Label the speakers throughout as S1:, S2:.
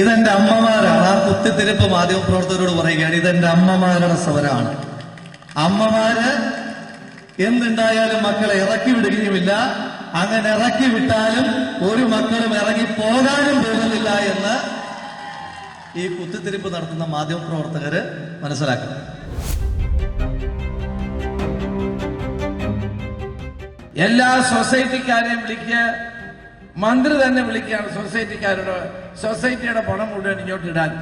S1: ഇതെന്റെ അമ്മമാരാണ്. ആ കുത്തിത്തിരിപ്പ് മാധ്യമപ്രവർത്തകരോട് പറയുകയാണ് ഇതെന്റെ അമ്മമാരുടെ സമരമാണ് അമ്മമാര് എന്തുണ്ടായാലും മക്കളെ ഇറക്കി വിടുകയുമില്ല. അങ്ങനെ ഇറക്കി വിട്ടാലും ഒരു മക്കളും ഇറങ്ങി പോകാനും പോകുന്നില്ല എന്ന് ഈ കുത്തിത്തിരിപ്പ് നടത്തുന്ന മാധ്യമപ്രവർത്തകര് മനസ്സിലാക്കണം
S2: എല്ലാ സൊസൈറ്റിക്കാരെയും വിളിക്കുക. മന്ത്രി തന്നെ വിളിക്കുകയാണ് സൊസൈറ്റിക്കാരോട് സൊസൈറ്റിയുടെ പണം മുഴുവൻ ഇങ്ങോട്ട് ഇടാൻ.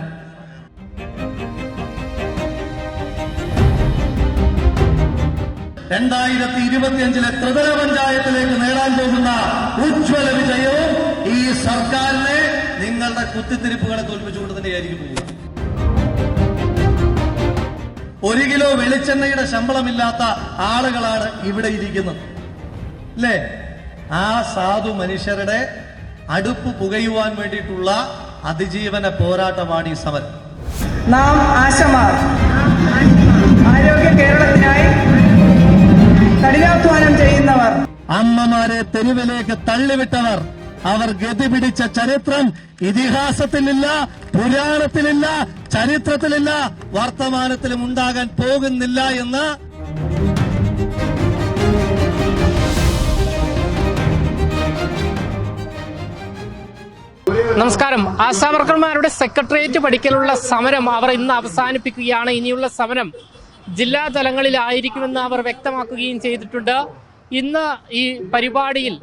S1: രണ്ടായിരത്തി ഇരുപത്തിയഞ്ചിലെ ത്രിതല പഞ്ചായത്തിലേക്ക് നേടാൻ പോകുന്ന ഉജ്ജ്വല വിജയവും ഈ സർക്കാരിനെ നിങ്ങളുടെ കുത്തിത്തിരിപ്പുകളെ തോൽപ്പിച്ചുകൊണ്ട് തന്നെയായിരിക്കും പോകുക ഒരു കിലോ വെളിച്ചെണ്ണയുടെ ശമ്പളമില്ലാത്ത ആളുകളാണ് ഇവിടെ ഇരിക്കുന്നത്. അല്ലേ? ആ സാധു മനുഷ്യരുടെ അടുപ്പ് പുകയുവാൻ വേണ്ടിയിട്ടുള്ള അതിജീവന പോരാട്ടമാണ് ഈ സമരം.
S3: നാം ആശമാർ. ആരോഗ്യ കേരളത്തിനായി കഠിനാധ്വാനം ചെയ്യുന്നവർ.
S1: അമ്മമാരെ തെരുവിലേക്ക് തള്ളിവിട്ടവർ അവർ ഗതി പിടിച്ച ചരിത്രം ഇതിഹാസത്തിലില്ല പുരാണത്തിലില്ല ചരിത്രത്തിലില്ല വർത്തമാനത്തിലും ഉണ്ടാകാൻ പോകുന്നില്ല എന്ന്
S4: നമസ്കാരം. ആശാ വർക്കർമാരുടെ സെക്രട്ടേറിയറ്റ് പഠിക്കലുള്ള സമരം അവർ ഇന്ന് അവസാനിപ്പിക്കുകയാണ്. ഇനിയുള്ള സമരം ജില്ലാ തലങ്ങളിലായിരിക്കുമെന്ന് അവർ വ്യക്തമാക്കുകയും ചെയ്തിട്ടുണ്ട്. ഇന്ന് ഈ പരിപാടിയിൽ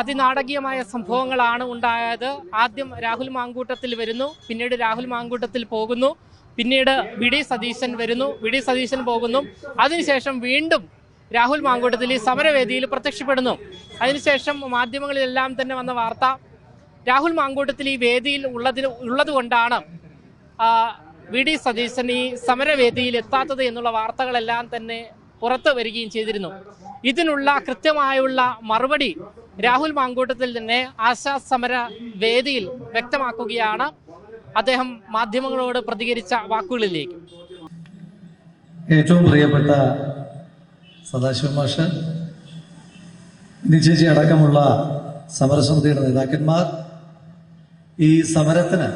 S4: അതിനാടകീയമായ സംഭവങ്ങളാണ് ഉണ്ടായത്. ആദ്യം രാഹുൽ മാങ്കൂട്ടത്തിൽ വരുന്നു പിന്നീട് രാഹുൽ മാങ്കൂട്ടത്തിൽ പോകുന്നു പിന്നീട് വി ഡി സതീശൻ വരുന്നു വി ഡി സതീശൻ പോകുന്നു. അതിനുശേഷം വീണ്ടും രാഹുൽ മാങ്കൂട്ടത്തിൽ ഈ സമരവേദിയിൽ പ്രത്യക്ഷപ്പെടുന്നു. അതിനുശേഷം മാധ്യമങ്ങളിലെല്ലാം തന്നെ വന്ന വാർത്ത രാഹുൽ മാങ്കൂട്ടത്തിൽ ഈ വേദിയിൽ ഉള്ളതിന് ഉള്ളത് കൊണ്ടാണ് വി ഡി സതീശൻ ഈ സമരവേദിയിൽ എത്താത്തത് എന്നുള്ള വാർത്തകളെല്ലാം തന്നെ പുറത്തു വരികയും ചെയ്തിരുന്നു. ഇതിനുള്ള കൃത്യമായുള്ള മറുപടി രാഹുൽ മാങ്കൂട്ടത്തിൽ തന്നെ ആശാ സമര വേദിയിൽ വ്യക്തമാക്കുകയാണ്. അദ്ദേഹം മാധ്യമങ്ങളോട് പ്രതികരിച്ച വാക്കുകളിലേക്ക്.
S1: ഏറ്റവും പ്രിയപ്പെട്ട സദാശിവ മാഷ് നിചേച്ചി അടക്കമുള്ള സമരസമിതിയുടെ നേതാക്കന്മാർ ഈ സമരത്തിന്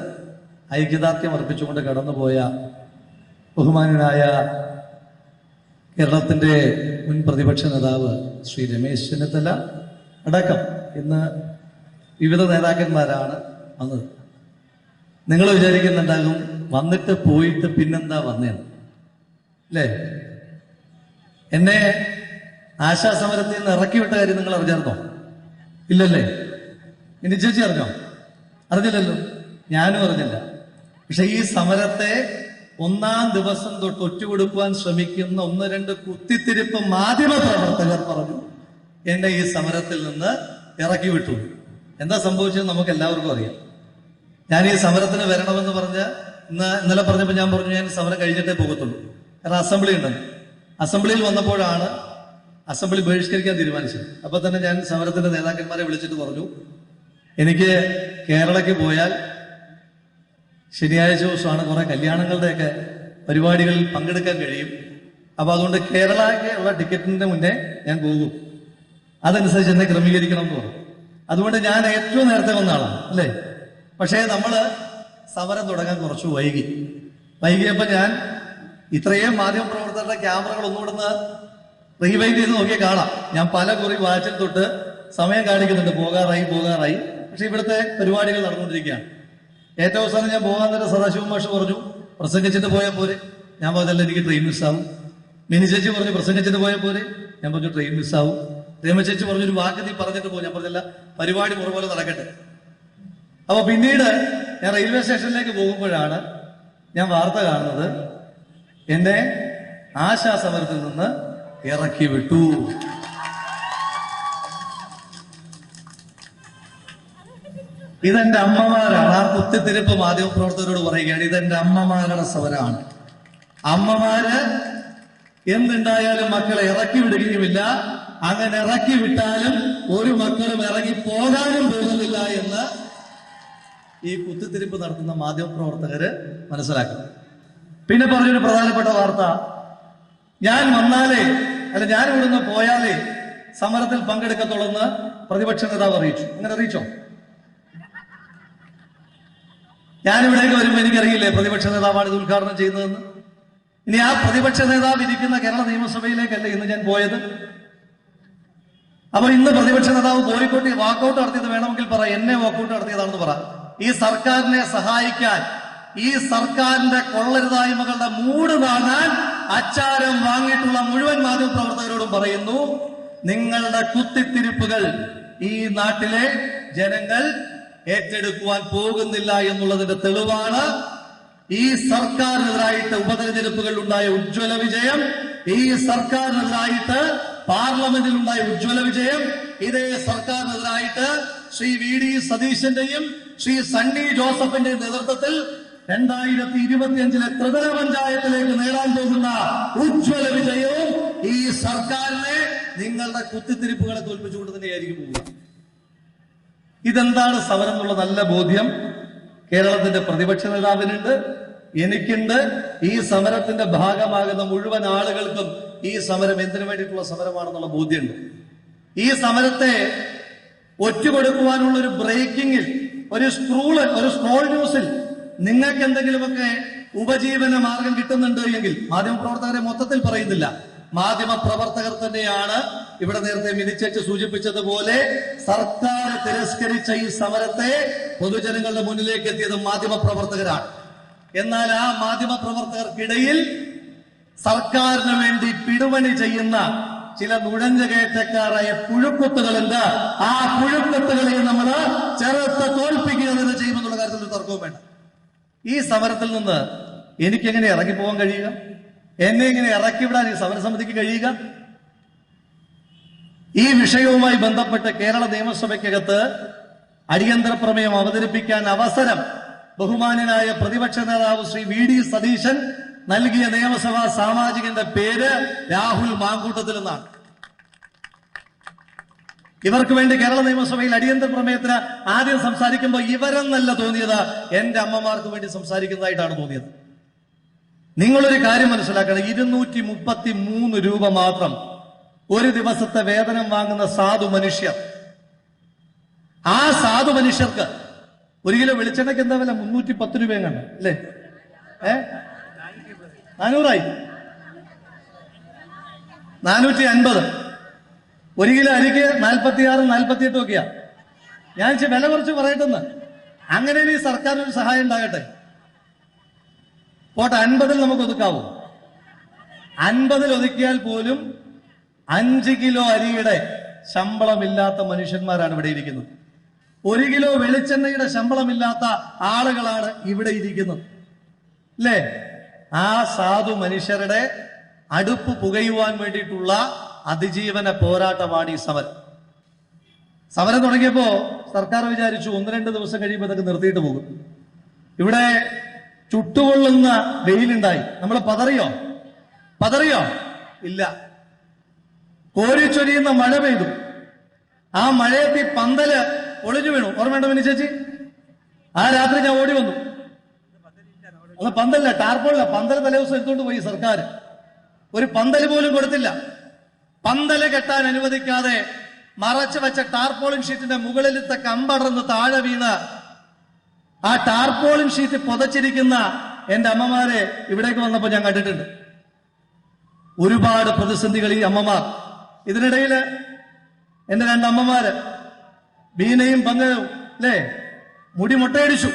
S1: ഐക്യദാർഢ്യം അർപ്പിച്ചുകൊണ്ട് കടന്നുപോയ ബഹുമാനനായ കേരളത്തിന്റെ മുൻ പ്രതിപക്ഷ നേതാവ് ശ്രീ രമേശ് ചെന്നിത്തല അടക്കം ഇന്ന് വിവിധ നേതാക്കന്മാരാണ് വന്നത്. നിങ്ങൾ വിചാരിക്കുന്നുണ്ടാകും വന്നിട്ട് പോയിട്ട് പിന്നെന്താ വന്നേ അല്ലേ? എന്നെ ആശാസമരത്തിൽ നിന്ന് ഇറക്കി വിട്ട കാര്യം നിങ്ങൾ അറിഞ്ഞായിരുന്നോ? ഇല്ലല്ലേ? ഇനി ചേച്ചി അറിഞ്ഞോ? അറിഞ്ഞില്ലല്ലോ. ഞാനും അറിഞ്ഞില്ല. പക്ഷെ ഈ സമരത്തെ ഒന്നാം ദിവസം തൊട്ട് ഒറ്റുകൊടുക്കുവാൻ ശ്രമിക്കുന്ന ഒന്ന് രണ്ട് കുത്തിത്തിരിപ്പ് മാധ്യമ പ്രവർത്തകർ പറഞ്ഞു എന്നെ ഈ സമരത്തിൽ നിന്ന് ഇറക്കി വിട്ടു. എന്താ സംഭവിച്ചത് നമുക്ക് എല്ലാവർക്കും അറിയാം. ഞാൻ ഈ സമരത്തിന് വരണമെന്ന് പറഞ്ഞ് ഇന്ന് ഇന്നലെ പറഞ്ഞപ്പോൾ ഞാൻ പറഞ്ഞു ഞാൻ സമരം കഴിഞ്ഞിട്ടേ പോകത്തുള്ളൂ. കാരണം അസംബ്ലി ഉണ്ടെന്ന് അസംബ്ലിയിൽ വന്നപ്പോഴാണ് അസംബ്ലി ബഹിഷ്കരിക്കാൻ തീരുമാനിച്ചത്. അപ്പൊ തന്നെ ഞാൻ സമരത്തിന്റെ നേതാക്കന്മാരെ വിളിച്ചിട്ട് പറഞ്ഞു എനിക്ക് കേരളയ്ക്ക് പോയാൽ ശനിയാഴ്ച ദിവസമാണ് കുറെ കല്യാണങ്ങളുടെയൊക്കെ പരിപാടികളിൽ പങ്കെടുക്കാൻ കഴിയും. അപ്പൊ അതുകൊണ്ട് കേരളയ്ക്ക് ഉള്ള ടിക്കറ്റിന്റെ മുന്നേ ഞാൻ പോകും. അതനുസരിച്ച് എന്നെ ക്രമീകരിക്കണം എന്ന് പറഞ്ഞു. അതുകൊണ്ട് ഞാൻ ഏറ്റവും നേരത്തെ വന്ന ആളാണ് അല്ലേ? പക്ഷേ നമ്മൾ സമരം തുടങ്ങാൻ കുറച്ച് വൈകി. വൈകിയപ്പോൾ ഞാൻ ഇത്രയും മാധ്യമപ്രവർത്തകരുടെ ക്യാമറകൾ ഒന്നുകൂടെ റീവൈൻഡ് ചെയ്ത് നോക്കിയാൽ കാണാം ഞാൻ പല കുറി വാച്ചിൽ തൊട്ട് സമയം കാണിക്കുന്നുണ്ട്. പോകാറായി പോകാറായി. പക്ഷെ ഇവിടുത്തെ പരിപാടികൾ നടന്നുകൊണ്ടിരിക്കുകയാണ്. ഏറ്റവും അവസാനം ഞാൻ പോകാൻ നേരം സദാശിവ മാഷ് പറഞ്ഞു പ്രസംഗിച്ചിട്ട് പോയാൽ പോലെ ഞാൻ പറഞ്ഞല്ല എനിക്ക് ട്രെയിൻ മിസ്സാവും മിനി ചേച്ചി പറഞ്ഞു പ്രസംഗിച്ചിട്ട് പോയാൽ പോലെ ഞാൻ പറഞ്ഞു ട്രെയിൻ മിസ്സാവും രേമ ചേച്ചി പറഞ്ഞു ഒരു വാക്ക് നീ പറഞ്ഞിട്ട് പോകും ഞാൻ പറഞ്ഞില്ല പരിപാടി പുറപോലെ നടക്കട്ടെ. അപ്പൊ പിന്നീട് ഞാൻ റെയിൽവേ സ്റ്റേഷനിലേക്ക് പോകുമ്പോഴാണ് ഞാൻ വാർത്ത കാണുന്നത്. എന്നെ ആശാ സമരത്തിൽ നിന്ന് ഇറക്കി വിട്ടു ഇതെന്റെ അമ്മമാരാണ്. ആ കുത്തിത്തിരിപ്പ് മാധ്യമപ്രവർത്തകരോട് പറയുകയാണ് ഇതെന്റെ അമ്മമാരുടെ സമരമാണ് അമ്മമാര് എന്തുണ്ടായാലും മക്കളെ ഇറക്കി വിടുകയുമില്ല. അങ്ങനെ ഇറക്കി വിട്ടാലും ഒരു മക്കളും ഇറങ്ങി പോകാനും പോകുന്നില്ല എന്ന് ഈ കുത്തിത്തിരിപ്പ് നടത്തുന്ന മാധ്യമപ്രവർത്തകര് മനസ്സിലാക്കണം പിന്നെ പറഞ്ഞൊരു പ്രധാനപ്പെട്ട വാർത്ത. ഞാൻ വന്നാലേ അല്ല ഞാൻ ഇവിടുന്ന് പോയാലേ സമരത്തിൽ പങ്കെടുക്കത്തുള്ളെന്ന് പ്രതിപക്ഷ നേതാവ് അറിയിച്ചു. അങ്ങനെ അറിയിച്ചോ? ഞാനിവിടേക്ക് വരുമ്പോൾ എനിക്കറിയില്ലേ പ്രതിപക്ഷ നേതാവാണ് ഇത് ഉദ്ഘാടനം ചെയ്യുന്നതെന്ന്? ഇനി ആ പ്രതിപക്ഷ നേതാവ് ഇരിക്കുന്ന കേരള നിയമസഭയിലേക്കല്ല ഇന്ന് ഞാൻ പോയത്? അപ്പൊ ഇന്ന് പ്രതിപക്ഷ നേതാവ് കോഴിക്കോട്ട് വാക്കൗട്ട് നടത്തിയത് വേണമെങ്കിൽ പറ എന്നെ വാക്കൗട്ട് നടത്തിയതാണെന്ന് പറ. ഈ സർക്കാരിനെ സഹായിക്കാൻ ഈ സർക്കാരിന്റെ കൊള്ളരുതായ്മകളുടെ മൂട് കാണാൻ അച്ചാരം വാങ്ങിയിട്ടുള്ള മുഴുവൻ മാധ്യമപ്രവർത്തകരോടും പറയുന്നു നിങ്ങളുടെ കുത്തിത്തിരിപ്പുകൾ ഈ നാട്ടിലെ ജനങ്ങൾ ഏറ്റെടുക്കുവാൻ പോകുന്നില്ല എന്നുള്ളതിന്റെ തെളിവാണ് ഈ സർക്കാരിനെതിരായിട്ട് ഉപതെരഞ്ഞെടുപ്പുകളിൽ ഉണ്ടായ ഉജ്ജ്വല വിജയം ഈ സർക്കാരിനെതിരായിട്ട് പാർലമെന്റിൽ ഉണ്ടായ ഉജ്ജ്വല വിജയം ഇതേ സർക്കാരിനെതിരായിട്ട് ശ്രീ വി ഡി സതീശന്റെയും ശ്രീ സണ്ണി ജോസഫിന്റെയും നേതൃത്വത്തിൽ രണ്ടായിരത്തി ഇരുപത്തിയഞ്ചിലെ ത്രിതല പഞ്ചായത്തിലേക്ക് നേടാൻ പോകുന്ന ഉജ്ജ്വല വിജയവും ഈ സർക്കാരിനെ നിങ്ങളുടെ കുത്തിത്തിരിപ്പുകളെ തോൽപ്പിച്ചുകൊണ്ട് തന്നെയായിരിക്കും പോവുക. ഇതെന്താണ് സമരം എന്നുള്ള നല്ല ബോധ്യം? കേരളത്തിന്റെ പ്രതിപക്ഷ നേതാവിനുണ്ട്. എനിക്കുണ്ട്. ഈ സമരത്തിന്റെ ഭാഗമാകുന്ന മുഴുവൻ ആളുകൾക്കും ഈ സമരം എന്തിനു വേണ്ടിയിട്ടുള്ള സമരമാണെന്നുള്ള ബോധ്യമുണ്ട്. ഈ സമരത്തെ ഒറ്റുകൊടുക്കുവാനുള്ള ഒരു ബ്രേക്കിങ്ങിൽ ഒരു സ്ക്രൂൾ ഒരു സ്ക്രോൾ ന്യൂസിൽ നിങ്ങൾക്ക് എന്തെങ്കിലുമൊക്കെ ഉപജീവന മാർഗം കിട്ടുന്നുണ്ട് എങ്കിൽ മാധ്യമപ്രവർത്തകരെ മൊത്തത്തിൽ പറയുന്നില്ല. മാധ്യമ പ്രവർത്തകർ തന്നെയാണ് ഇവിടെ നേരത്തെ മിനിച്ചേച്ച് സൂചിപ്പിച്ചതുപോലെ സർക്കാർ തിരസ്കരിച്ച ഈ സമരത്തെ പൊതുജനങ്ങളുടെ മുന്നിലേക്ക് എത്തിയത് മാധ്യമ പ്രവർത്തകരാണ് എന്നാൽ ആ മാധ്യമ പ്രവർത്തകർക്കിടയിൽ സർക്കാരിന് വേണ്ടി പിടുവണി ചെയ്യുന്ന ചില നുഴഞ്ഞുകയറ്റക്കാരായ പുഴുക്കുത്തുകളുണ്ട് ആ പുഴുക്കുത്തുകളെ നമ്മൾ ചെറുത്ത് തോൽപ്പിക്കുക തന്നെ ചെയ്യുമെന്നുള്ള കാര്യത്തിൽ തർക്കവും വേണ്ട. ഈ സമരത്തിൽ നിന്ന് എനിക്കെങ്ങനെ ഇറങ്ങി പോകാൻ കഴിയുക? എന്നെ ഇങ്ങനെ ഇറക്കി വിടാൻ ഈ സമരസമിതിക്ക് കഴിയുക? ഈ വിഷയവുമായി ബന്ധപ്പെട്ട് കേരള നിയമസഭയ്ക്കകത്ത് അടിയന്തര പ്രമേയം അവതരിപ്പിക്കാൻ അവസരം ബഹുമാനനായ പ്രതിപക്ഷ നേതാവ് ശ്രീ വി ഡി സതീശൻ നൽകിയ നിയമസഭാ സാമാജികന്റെ പേര് രാഹുൽ മാങ്കൂട്ടത്തിൽ നിന്നാണ് ഇവർക്ക് വേണ്ടി കേരള നിയമസഭയിൽ അടിയന്തര പ്രമേയത്തിന് ആദ്യം സംസാരിക്കുമ്പോൾ ഇവരെന്നല്ല തോന്നിയത് എന്റെ അമ്മമാർക്ക് വേണ്ടി സംസാരിക്കുന്നതായിട്ടാണ് തോന്നിയത്. നിങ്ങളൊരു കാര്യം മനസ്സിലാക്കണം. ഇരുന്നൂറ്റി മുപ്പത്തി മൂന്ന് രൂപ മാത്രം ഒരു ദിവസത്തെ വേതനം വാങ്ങുന്ന സാധു മനുഷ്യർ. ആ സാധു മനുഷ്യർക്ക് ഒരു കിലോ വെളിച്ചെണ്ണയ്ക്ക് എന്താ വില? മുന്നൂറ്റി പത്ത് രൂപ എങ്ങാണ് അല്ലേ? ഏ? നാനൂറായി. നാനൂറ്റി അൻപത് ഒരു കിലോ അരിക്ക് നാൽപ്പത്തി ആറ് നാൽപ്പത്തി നാൽപ്പത്തിയെട്ടും ഒക്കെയാ ഞാൻ വില കുറച്ച് പറയട്ടെന്ന്. അങ്ങനെ ഈ സർക്കാരിനൊരു സഹായം ഉണ്ടാകട്ടെ? പോട്ടെ അൻപതിൽ നമുക്ക് ഒതുക്കാവൂ. അൻപതിൽ ഒതുക്കിയാൽ പോലും അഞ്ച് കിലോ അരിയുടെ ശമ്പളമില്ലാത്ത മനുഷ്യന്മാരാണ് ഇവിടെ ഇരിക്കുന്നത്. ഒരു കിലോ വെളിച്ചെണ്ണയുടെ ശമ്പളമില്ലാത്ത ആളുകളാണ് ഇവിടെ ഇരിക്കുന്നത്. അല്ലേ? ആ സാധു മനുഷ്യരുടെ അടുപ്പ് പുകയുവാൻ വേണ്ടിയിട്ടുള്ള അതിജീവന പോരാട്ടമാണ് ഈ സമരം. സമരം തുടങ്ങിയപ്പോ സർക്കാർ വിചാരിച്ചു ഒന്ന് രണ്ട് ദിവസം കഴിയുമ്പോൾ അതൊക്കെ നിർത്തിയിട്ട് പോകും. ഇവിടെ ചുട്ടുകൊള്ളുന്ന വെയിലുണ്ടായി. നമ്മൾ പതറിയോ? പതറിയോ? ഇല്ല. കോരിച്ചൊരിയുന്ന മഴ പെയ്തു. ആ മഴയത്ത് പന്തൽ ഒളിഞ്ഞു വീണു. ഓർമ്മയുണ്ടോ മിനി ചേച്ചി? ആ രാത്രി ഞാൻ ഓടി വന്നു. അത് പന്തല്ല ടാർപ്പോളില്ല പന്തൽ തലേദിവസം എടുത്തുകൊണ്ട് പോയി സർക്കാർ. ഒരു പന്തൽ പോലും കൊടുത്തില്ല. പന്തൽ കെട്ടാൻ അനുവദിക്കാതെ മറച്ചു വെച്ച ടാർപോളിൻ ഷീറ്റിന്റെ മുകളിലത്തെ കമ്പടർന്ന് താഴെ വീണ് ആ ടാർപോളിൻ ഷീറ്റ് പുതച്ചിരിക്കുന്ന എന്റെ അമ്മമാരെ ഇവിടേക്ക് വന്നപ്പോൾ ഞാൻ കണ്ടിട്ടുണ്ട്. ഒരുപാട് പ്രതിസന്ധികൾ ഈ അമ്മമാർ. ഇതിനിടയിൽ എന്റെ രണ്ട് അമ്മമാര് ബീനയും പങ്കജവും അല്ലേ മുടി മുട്ടയടിച്ചു.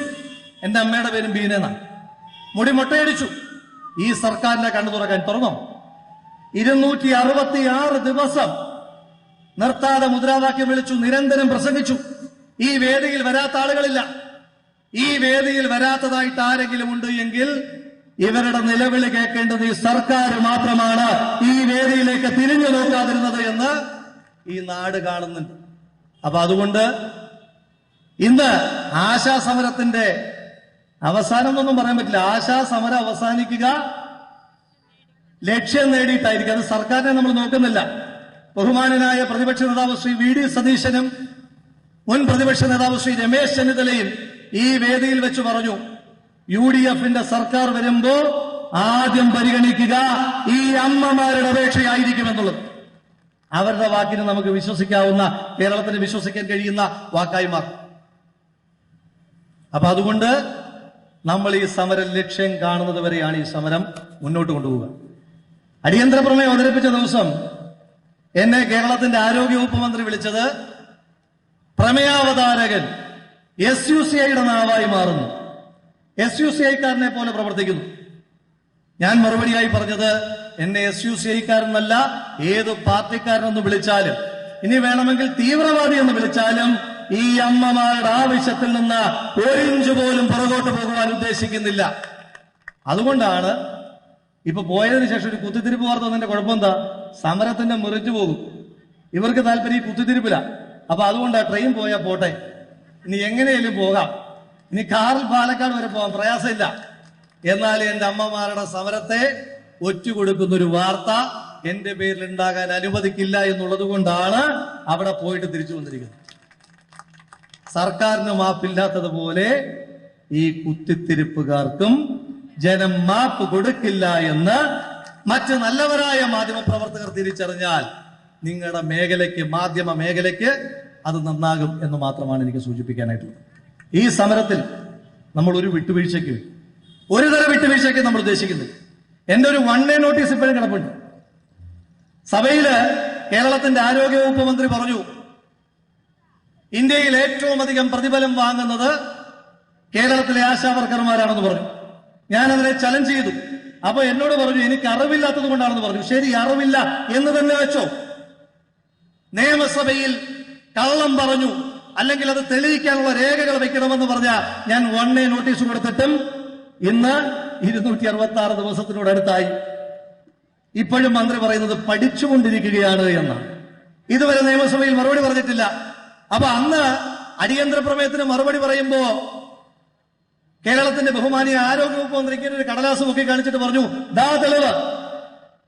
S1: എന്റെ അമ്മയുടെ പേരും ബീന എന്നാണ് മുടി മുട്ടയടിച്ചു. ഈ സർക്കാരിന്റെ കണ്ണു തുറക്കാൻ തുറന്നോ? ഇരുന്നൂറ്റി അറുപത്തി ആറ് ദിവസം നിർത്താതെ മുദ്രാവാക്യം വിളിച്ചു നിരന്തരം പ്രസംഗിച്ചു. ഈ വേദിയിൽ വരാത്ത ആളുകളില്ല. ഈ വേദിയിൽ വരാത്തതായിട്ട് ആരെങ്കിലും ഉണ്ട് എങ്കിൽ ഇവരുടെ നിലവിളി കേൾക്കേണ്ടത് ഈ സർക്കാർ മാത്രമാണ് ഈ വേദിയിലേക്ക് തിരിഞ്ഞു നോക്കാതിരുന്നത് എന്ന് ഈ നാട് കാണുന്നുണ്ട്. അപ്പൊ അതുകൊണ്ട് ഇന്ന് ആശാസമരത്തിന്റെ അവസാനം എന്നൊന്നും പറയാൻ പറ്റില്ല. ആശാസമരം അവസാനിക്കുക ലക്ഷ്യം നേടിയിട്ടായിരിക്കും. അത് സർക്കാരിനെ നമ്മൾ നോക്കുന്നില്ല. ബഹുമാനനായ പ്രതിപക്ഷ നേതാവ് ശ്രീ വി ഡി സതീശനും മുൻ പ്രതിപക്ഷ നേതാവ് ശ്രീ രമേശ് ചെന്നിത്തലയും ഈ വേദിയിൽ വെച്ച് പറഞ്ഞു. യു ഡി എഫിന്റെ സർക്കാർ വരുമ്പോ ആദ്യം പരിഗണിക്കുക ഈ അമ്മമാരുടെ അപേക്ഷയായിരിക്കുമെന്നുള്ളത്. അവരുടെ വാക്കിന് നമുക്ക് വിശ്വസിക്കാവുന്ന കേരളത്തിന് വിശ്വസിക്കാൻ കഴിയുന്ന വാക്കായി മാറും അപ്പൊ അതുകൊണ്ട് നമ്മൾ ഈ സമര ലക്ഷ്യം കാണുന്നത് വരെയാണ് ഈ സമരം മുന്നോട്ട് കൊണ്ടുപോവുക. അടിയന്തര പ്രമേയം അവതരിപ്പിച്ച ദിവസം എന്നെ കേരളത്തിന്റെ ആരോഗ്യവകുപ്പ് മന്ത്രി വിളിച്ചത് പ്രമേയാവതാരകൻ എസ് യു സി ഐയുടെ നാവായി മാറുന്നു. എസ് യു സി ഐക്കാരനെ പോലെ പ്രവർത്തിക്കുന്നു. ഞാൻ മറുപടിയായി പറഞ്ഞത് എന്നെ എസ് യു സി ഐക്കാരനല്ല ഏത് പാർട്ടിക്കാരനെന്ന് വിളിച്ചാലും. ഇനി വേണമെങ്കിൽ തീവ്രവാദി എന്ന് വിളിച്ചാലും ഈ അമ്മമാരുടെ ആവശ്യത്തിൽ നിന്ന് ഒരിഞ്ച് പോലും പുറകോട്ട് പോകുവാൻ ഉദ്ദേശിക്കുന്നില്ല. അതുകൊണ്ടാണ് ഇപ്പൊ പോയതിനു ശേഷം ഒരു കുത്തിത്തിരിപ്പ് വാർത്ത വന്നതിന്റെ കുഴപ്പമെന്താ? സമരത്തിന്റെ മുറിച്ചു പോകും. ഇവർക്ക് താല്പര്യം ഈ കുത്തിത്തിരിപ്പില്ല അപ്പൊ അതുകൊണ്ട് ട്രെയിൻ പോയാൽ പോട്ടെ. ഇനി എങ്ങനെയും പോകാം. ഇനി കാറിൽ പാലക്കാട് വരെ പോകാം പ്രയാസമില്ല. എന്നാൽ എന്റെ അമ്മമാരുടെ സമരത്തെ ഒറ്റുകൊടുക്കുന്ന ഒരു വാർത്ത എന്റെ പേരിൽ ഉണ്ടാകാൻ അനുവദിക്കില്ല എന്നുള്ളത് കൊണ്ടാണ് അവിടെ പോയിട്ട് തിരിച്ചു വന്നിരിക്കുന്നത്. സർക്കാരിന് മാപ്പില്ലാത്തതുപോലെ ഈ കുത്തിത്തിരിപ്പുകാർക്കും ജനം മാപ്പ് കൊടുക്കില്ല എന്ന് മറ്റ് നല്ലവരായ മാധ്യമപ്രവർത്തകർ തിരിച്ചറിഞ്ഞാൽ നിങ്ങളുടെ മേഖലയ്ക്ക് മാധ്യമ മേഖലയ്ക്ക് അത് നന്നാകും എന്ന് മാത്രമാണ് എനിക്ക് സൂചിപ്പിക്കാനായിട്ടുള്ളത്. ഈ സമരത്തിൽ നമ്മൾ ഒരു വിട്ടുവീഴ്ചയ്ക്ക് ഒരു തരം വിട്ടുവീഴ്ചയ്ക്ക് നമ്മൾ ഉദ്ദേശിക്കുന്നത് എന്റെ ഒരു വൺ ഡേ നോട്ടീസ് ഇപ്പോഴും കിടപ്പുണ്ട്. സഭയിൽ കേരളത്തിന്റെ ആരോഗ്യവകുപ്പ് മന്ത്രി പറഞ്ഞു ഇന്ത്യയിൽ ഏറ്റവും അധികം പ്രതിഫലം വാങ്ങുന്നത് കേരളത്തിലെ ആശാവർക്കർമാരാണെന്ന് പറഞ്ഞു. ഞാൻ അതിനെ ചലഞ്ച് ചെയ്തു. അപ്പൊ എന്നോട് പറഞ്ഞു എനിക്ക് അറിവില്ലാത്തത് കൊണ്ടാണെന്ന് പറഞ്ഞു. ശരി അറിവില്ല എന്ന് തന്നെ വെച്ചോ. നിയമസഭയിൽ കള്ളം പറഞ്ഞു. അല്ലെങ്കിൽ അത് തെളിയിക്കാനുള്ള രേഖകൾ വെക്കണമെന്ന് പറഞ്ഞ ഞാൻ വൺ ഡേ നോട്ടീസ് കൊടുത്തിട്ടും ഇന്ന് ഇരുന്നൂറ്റി അറുപത്തി ആറ് ദിവസത്തിനോടടുത്തായി ഇപ്പോഴും മന്ത്രി പറയുന്നത് പഠിച്ചുകൊണ്ടിരിക്കുകയാണ് എന്നാണ് ഇതുവരെ നിയമസഭയിൽ മറുപടി പറഞ്ഞിട്ടില്ല. അപ്പൊ അന്ന് അടിയന്തര പ്രമേയത്തിന് മറുപടി പറയുമ്പോ കേരളത്തിന്റെ ബഹുമാനിയ ആരോഗ്യവകുപ്പ് മന്ത്രി ഇങ്ങനെ ഒരു കടലാസ് പൊക്കി കാണിച്ചിട്ട് പറഞ്ഞു ദാ തെളിവ്.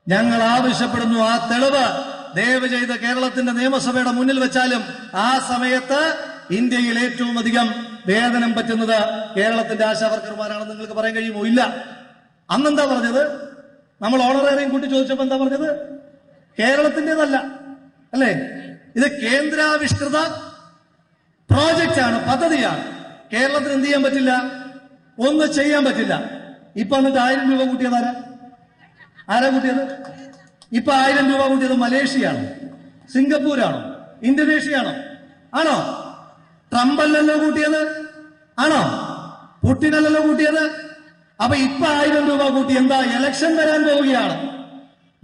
S1: ഞങ്ങൾ ആവശ്യപ്പെടുന്നു ആ തെളിവ്. ദയവ് ചെയ്ത് കേരളത്തിന്റെ നിയമസഭയുടെ മുന്നിൽ വെച്ചാലും ആ സമയത്ത് ഇന്ത്യയിൽ ഏറ്റവും അധികം വേതനം പറ്റുന്നത് കേരളത്തിന്റെ ആശാവർക്കർമാരാണെന്ന് നിങ്ങൾക്ക് പറയാൻ കഴിയുമോ? ഇല്ല. അന്നെന്താ പറഞ്ഞത്? നമ്മൾ ഓണറേറിയം കൂട്ടി ചോദിച്ചപ്പോൾ എന്താ പറഞ്ഞത്? കേരളത്തിന്റേതല്ല അല്ലേ? ഇത് കേന്ദ്രാവിഷ്കൃത പ്രോജക്റ്റ് ആണ് പദ്ധതിയാണ്. കേരളത്തിന് എന്ത് ചെയ്യാൻ പറ്റില്ല? ഒന്നും ചെയ്യാൻ പറ്റില്ല. ഇപ്പൊ എന്നിട്ട് ആയിരം രൂപ കൂട്ടിയത് ആരാ? ആരാ കൂട്ടിയത്? ഇപ്പൊ ആയിരം രൂപ കൂട്ടിയത് മലേഷ്യയാണോ. സിംഗപ്പൂരാണോ? ഇന്തോനേഷ്യയാണോ? ആണോ? ട്രംപ് അല്ലല്ലോ കൂട്ടിയത്? ആണോ? പുട്ടിനല്ലല്ലോ കൂട്ടിയത്? അപ്പൊ ഇപ്പൊ ആയിരം രൂപ കൂട്ടി എന്താ? ഇലക്ഷൻ വരാൻ പോവുകയാണ്.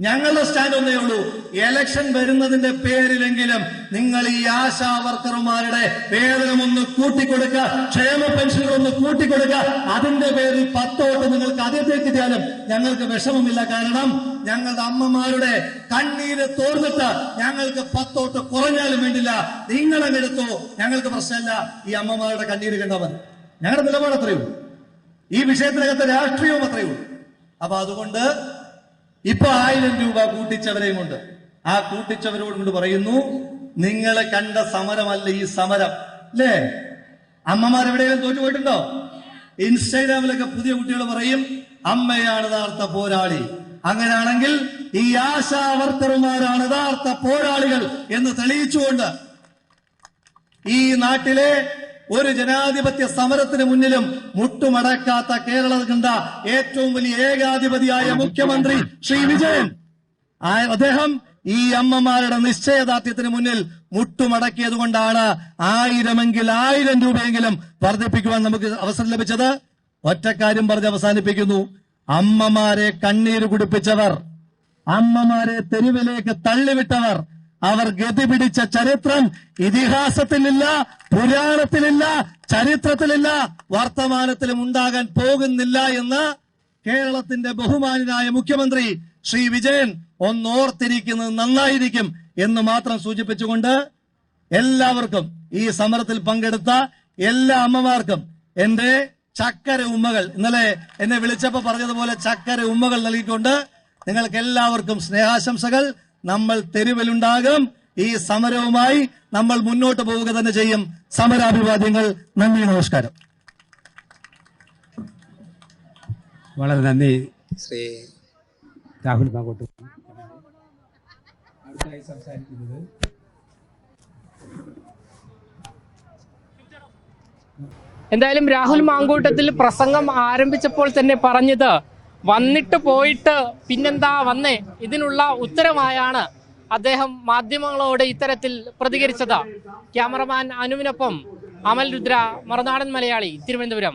S1: ഞങ്ങളുടെ സ്റ്റാൻഡ് ഒന്നേ ഉള്ളൂ. എലക്ഷൻ വരുന്നതിന്റെ പേരിലെങ്കിലും നിങ്ങൾ ഈ ആശാ വർക്കർമാരുടെ വേതനം ഒന്ന് കൂട്ടിക്കൊടുക്കുക ക്ഷേമ പെൻഷനുകൾ ഒന്ന് കൂട്ടിക്കൊടുക്കുക. അതിന്റെ പേരിൽ പത്തോട്ട് നിങ്ങൾക്ക് അതിഥേക്ക് കിട്ടിയാലും ഞങ്ങൾക്ക് വിഷമമില്ല. കാരണം ഞങ്ങളുടെ അമ്മമാരുടെ കണ്ണീര് തോർന്നിട്ട് ഞങ്ങൾക്ക് പത്തോട്ട് കുറഞ്ഞാലും വേണ്ടില്ല. നിങ്ങളങ്ങെടുത്തോ ഞങ്ങൾക്ക് പ്രശ്നമില്ല. ഈ അമ്മമാരുടെ കണ്ണീര് കണ്ടവൻ ഞങ്ങളുടെ നിലപാട് അത്രയുള്ളൂ ഈ വിഷയത്തിനകത്ത് രാഷ്ട്രീയവും അത്രയുള്ളൂ അപ്പൊ അതുകൊണ്ട് ഇപ്പൊ ആയിരം രൂപ കൂട്ടിച്ചവരെയും കൊണ്ട്. ആ കൂട്ടിച്ചവരോട് കൊണ്ട് പറയുന്നു നിങ്ങളെ കണ്ട സമരമല്ല ഈ സമരം. അല്ലേ അമ്മമാർ എവിടെയെങ്കിലും തോറ്റുപോയിട്ടുണ്ടോ ഇൻസ്റ്റാഗ്രാമിലൊക്കെ പുതിയ കുട്ടികൾ പറയും അമ്മയാണ് യഥാർത്ഥ പോരാളി. അങ്ങനെയാണെങ്കിൽ ഈ ആശാവർത്തർമാരാണ് യഥാർത്ഥ പോരാളികൾ എന്ന് തെളിയിച്ചുകൊണ്ട് ഈ നാട്ടിലെ ഒരു ജനാധിപത്യ സമരത്തിന് മുന്നിലും മുട്ടുമടക്കാത്ത കേരളം കണ്ട ഏറ്റവും വലിയ ഏകാധിപതിയായ മുഖ്യമന്ത്രി ശ്രീ വിജയൻ? അദ്ദേഹം ഈ അമ്മമാരുടെ നിശ്ചയദാർഢ്യത്തിന് മുന്നിൽ മുട്ടുമടക്കിയത് കൊണ്ടാണ് ആയിരമെങ്കിൽ ആയിരം രൂപയെങ്കിലും വർദ്ധിപ്പിക്കുവാൻ നമുക്ക് അവസരം ലഭിച്ചത്. ഒറ്റക്കാര്യം പറഞ്ഞ് അവസാനിപ്പിക്കുന്നു. അമ്മമാരെ കണ്ണീര് കുടിപ്പിച്ചവർ അമ്മമാരെ തെരുവിലേക്ക് തള്ളിവിട്ടവർ അവർ ഗതി പിടിച്ച ചരിത്രം ഇതിഹാസത്തിലില്ല പുരാണത്തിലില്ല ചരിത്രത്തിലില്ല വർത്തമാനത്തിലും ഉണ്ടാകാൻ പോകുന്നില്ല എന്ന് കേരളത്തിന്റെ ബഹുമാനായ മുഖ്യമന്ത്രി ശ്രീ വിജയൻ ഒന്നോർത്തിരിക്കുന്നത് നന്നായിരിക്കും എന്ന് മാത്രം സൂചിപ്പിച്ചുകൊണ്ട് എല്ലാവർക്കും ഈ സമരത്തിൽ പങ്കെടുത്ത എല്ലാ അമ്മമാർക്കും എന്റെ ചക്കര ഉമ്മകൾ ഇന്നലെ എന്നെ വിളിച്ചപ്പോ പറഞ്ഞതുപോലെ ചക്കര ഉമ്മകൾ നൽകിക്കൊണ്ട് നിങ്ങൾക്ക് എല്ലാവർക്കും സ്നേഹാശംസകൾ. നമ്മൾ തെരുവിലുണ്ടാകും. ഈ സമരവുമായി നമ്മൾ മുന്നോട്ട് പോവുക തന്നെ ചെയ്യും. സമരാഭിവാദ്യങ്ങൾ നന്ദി നമസ്കാരം.
S5: വളരെ നന്ദി. ശ്രീ രാഹുൽ മാങ്കോട്ട്. അടുത്തായി സംസാരിക്കുന്നത്
S4: എന്തായാലും രാഹുൽ മാങ്കൂട്ടത്തിൽ പ്രസംഗം ആരംഭിച്ചപ്പോൾ തന്നെ പറഞ്ഞത് വന്നിട്ട് പോയിട്ട് പിന്നെന്താ വന്നേ? ഇതിനുള്ള ഉത്തരമായാണ് അദ്ദേഹം മാധ്യമങ്ങളോട് ഇത്തരത്തിൽ പ്രതികരിച്ചത്. ക്യാമറമാൻ അനുവിനൊപ്പം അമൽ രുദ്ര മറുനാടൻ മലയാളി തിരുവനന്തപുരം.